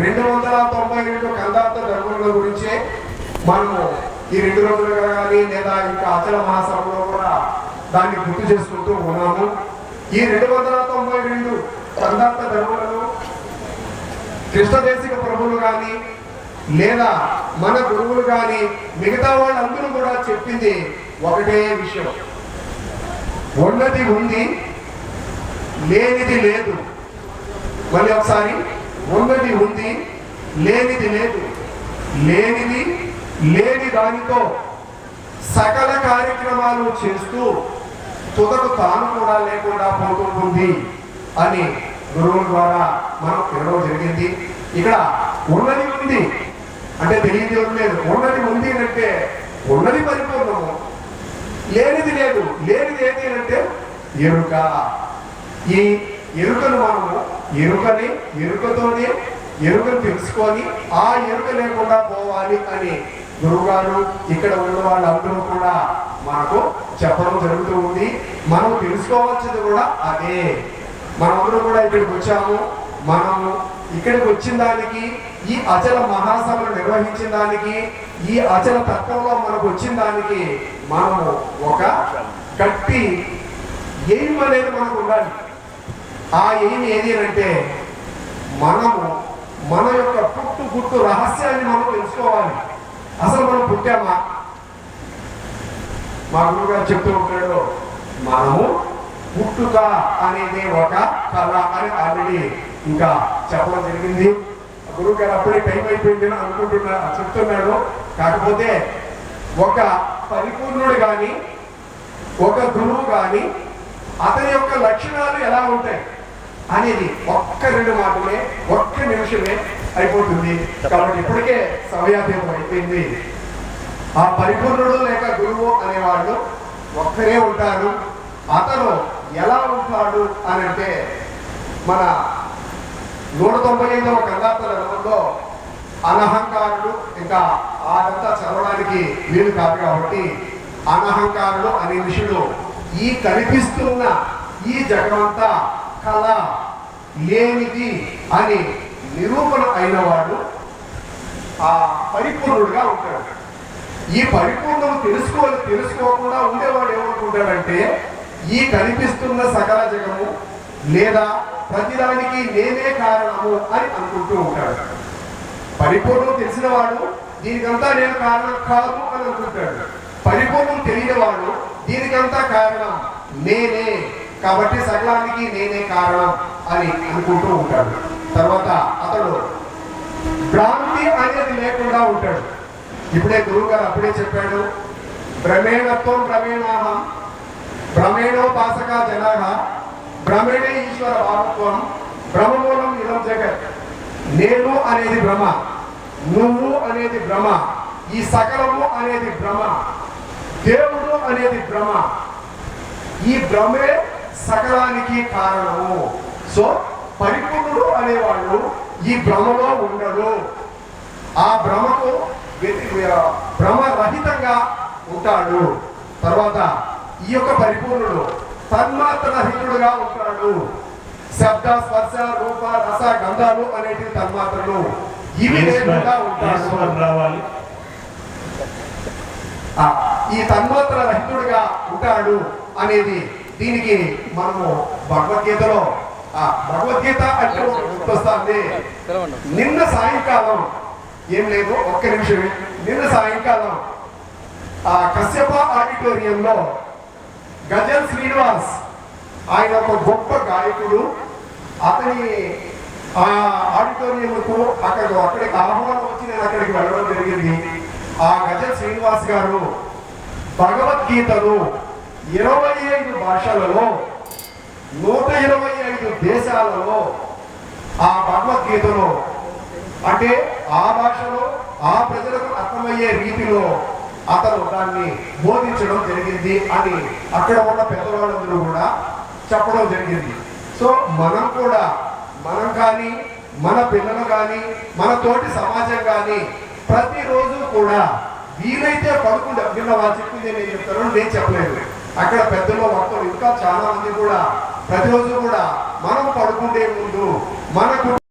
రెండు వందల తొంభై రెండు కందార్థ ధర్మముల గురించే మనము ఈ రెండు రోజులుగా కానీ లేదా ఇంకా అచల మహాసభలో కూడా దాన్ని గుర్తు చేసుకుంటూ ఉన్నాము. ఈ రెండు వందల తొంభై రెండు కందార్థ ధర్మములను కృష్ణదేశిక ప్రభువులు కానీ లేదా మన గురువులు కానీ మిగతా వాళ్ళందరూ కూడా చెప్పింది ఒకటే విషయం. ఉన్నది ఉంది లేనిది లేదు. మళ్ళీ ఒకసారి ఉన్నది ఉంది లేనిది లేదు. లేనిది లేని దానితో సకల కార్యక్రమాలు చేస్తూ తుదకు తాను కూడా లేకుండా పోతుంటుంది అని గురువుల ద్వారా మనం తినడం జరిగింది. ఇక్కడ ఉన్నది ఉంది అంటే తెలియదు లేదు ఉన్నది ఉంది అంటే ఉన్నది పరిపూర్ణము. లేనిది లేదు. లేనిది ఏంటి అంటే ఎరుక ఈ ఎరుకను మనము ఎరుకని ఎరుకతోనే ఎరుకను తెలుసుకొని ఆ ఎరుక లేకుండా పోవాలి అని గురువుగారు ఇక్కడ ఉన్న వాళ్ళందరూ కూడా మనకు చెప్పడం జరుగుతూ ఉంది. మనం తెలుసుకోవాల్సింది కూడా అదే. మనమందరూ కూడా ఇక్కడికి వచ్చాము. మనము ఇక్కడికి వచ్చిన దానికి ఈ అచల మహాసభను నిర్వహించిన దానికి ఈ అచల తత్వంలో మనకు వచ్చిన దానికి మనము ఒక గట్టి ఎయిమ్ అనేది మనకు ఉండాలి. ఆ ఎయిమ్ ఏది అంటే మనము మన యొక్క పుట్టు గుట్టు రహస్యాన్ని మనం తెలుసుకోవాలి. అసలు మనం పుట్టామా? మా గురుగారు చెప్తూ ఉంటాడు మనము పుట్టుక అనేది ఒక కళ అని ఆల్రెడీ ఇంకా చెప్పడం జరిగింది. గురువు గారు అప్పుడే టైం అయిపోయింది అని అనుకుంటున్నా చెప్తున్నాడు. కాకపోతే ఒక పరిపూర్ణుడు కానీ ఒక గురువు కానీ అతని యొక్క లక్షణాలు ఎలా ఉంటాయి? అనేది ఒక్క రెండు మాటలే ఒక్క నిమిషమే అయిపోతుంది. కాబట్టి ఇప్పటికే సమయాతీతం అయిపోయింది ఆ పరిపూర్ణుడు లేక గురువు అనేవాళ్ళు ఒక్కరే ఉంటారు. అతను ఎలా ఉంటాడు అని అంటే మన నూట తొంభై ఐదవ కందార్థ రంగంలో అనహంకారుడు ఇంకా అదంతా చదవడానికి వీలు కాదు కాబట్టి అనహంకారుడు అనే విషయంలో ఈ కనిపిస్తున్న ఈ జగమంతా కళ లేనిది అని నిరూపణ అయినవాడు ఆ పరిపూర్ణుడుగా ఉంటాడు. ఈ పరిపూర్ణం తెలుసుకో తెలుసుకోకుండా ఉండేవాడు ఏమనుకుంటాడంటే ఈ కనిపిస్తున్న సకల జగము లేదా ప్రతిదానికి నేనే కారణము అని అనుకుంటూ ఉంటాడు. పరిపూర్ణం తెలిసినవాడు దీనికంతా నేను కారణం కాదు అని అనుకుంటాడు. పరిపూర్ణం తెలియనివాడు దీనికంతా కారణం నేనే. కాబట్టి సకలానికి నేనే కారణం అని అనుకుంటూ ఉంటాడు. తర్వాత అతడు భ్రాంతి అనేది లేకుండా ఉంటాడు. ఇప్పుడే గురువు గారు అప్పుడే చెప్పాడు భ్రమేణత్వం భ్రమేణాహ భ్రమేణోపాసక జనాహ భ్రమేణే ఈశ్వర భావత్వం భ్రమమూలం ఇదం జగత్. నేను అనేది భ్రమ నువ్వు అనేది భ్రమ ఈ సకలము అనేది భ్రమ దేవుడు అనేది భ్రమ ఈ భ్రమే సకలానికి కారణము. సో పరిపూర్ణుడు అనేవాళ్ళు ఈ భ్రమలో ఉండడు ఆ భ్రమకు భ్రమరహితంగా ఉంటాడు. తర్వాత ఈ యొక్క పరిపూర్ణుడు తన్మాత్ర రహితుడుగా ఉంటాడు. శబ్ద స్పర్శ రూప రస గంధాలు అనేటి తన్మాత్రలు ఇవి లేకుండా ఉంటాడు రావాలి? ఈ తన్మాత్ర రహితుడిగా ఉంటాడు అనేది దీనికి మనము భగవద్గీతలో ఆ భగవద్గీత అంటే ఒకటి నిన్న సాయంకాలం ఏం లేదు ఒక్క నిమిషమే. నిన్న సాయంకాలం ఆ కశ్యప ఆడిటోరియంలో గజల్ శ్రీనివాస్ ఆయన ఒక గొప్ప గాయకుడు. అతని ఆ ఆడిటోరియంకు అక్కడ అక్కడికి ఆహ్వానం వచ్చి నేను అక్కడికి వెళ్ళడం జరిగింది. ఆ గజల్ శ్రీనివాస్ గారు భగవద్గీతను ఇరవై ఐదు భాషలలో నూట ఇరవై ఐదు దేశాలలో ఆ భగవద్గీతలో అంటే ఆ భాషలో ఆ ప్రజలకు అర్థమయ్యే రీతిలో అతను దాన్ని బోధించడం జరిగింది అని అక్కడ ఉన్న పెద్దవాళ్ళందరూ కూడా చెప్పడం జరిగింది. సో మనం కూడా మనం కానీ మన పిల్లలు కానీ మన తోటి సమాజం కానీ ప్రతిరోజు కూడా వీలైతే పడుకుంటే. నిన్న వాళ్ళు చెప్పింది నేను చెప్తాను నేను చెప్పలేదు. అక్కడ పెద్దలు ఒకరు ఇంకా చాలా మంది కూడా ప్రతిరోజు కూడా మనం పడుకుంటే ముందు మనకు